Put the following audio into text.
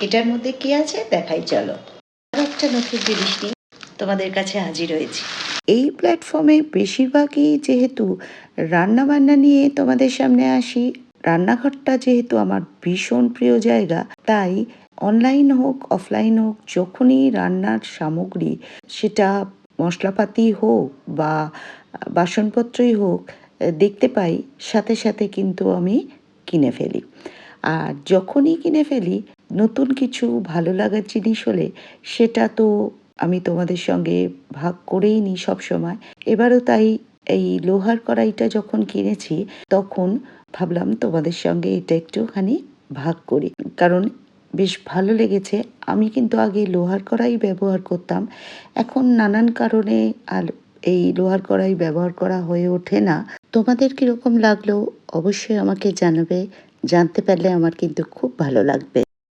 এটার মধ্যে কি আছে? দেখাই, চলো। আর একটা নতুন জিনিস তোমাদের কাছে হাজির হয়েছি। এই প্ল্যাটফর্মে বেশিরভাগই যেহেতু রান্না বান্না নিয়ে তোমাদের সামনে আসি, রান্নাঘরটা যেহেতু আমার ভীষণ প্রিয় জায়গা, তাই অনলাইন হোক অফলাইন হোক, যখনই রান্নার সামগ্রী, সেটা মশলাপাতি হোক বা বাসনপত্রই হোক, দেখতে পাই, সাথে সাথে কিন্তু আমি কিনে ফেলি। আর যখনই কিনে ফেলি নতুন কিছু ভালো লাগার জিনিস হলে সেটা তো আমি তোমাদের সঙ্গে ভাগ করেই নিই সবসময় এবারও তাই এই লোহার কড়াইটা যখন কিনেছি, তখন ভাবলাম তোমাদের সঙ্গে এটা একটুখানি ভাগ করি। কারণ বেশ ভালো লেগেছে। আমি কিন্তু আগে লোহার কড়াই ব্যবহার করতাম। এখন নানান কারণে আর এই লোহার কড়াই ব্যবহার করা হয়ে ওঠে না। তোমাদের কীরকম লাগল অবশ্যই আমাকে জানাবে। জানতে পারলে আমার কিন্তু খুব ভালো লাগবে।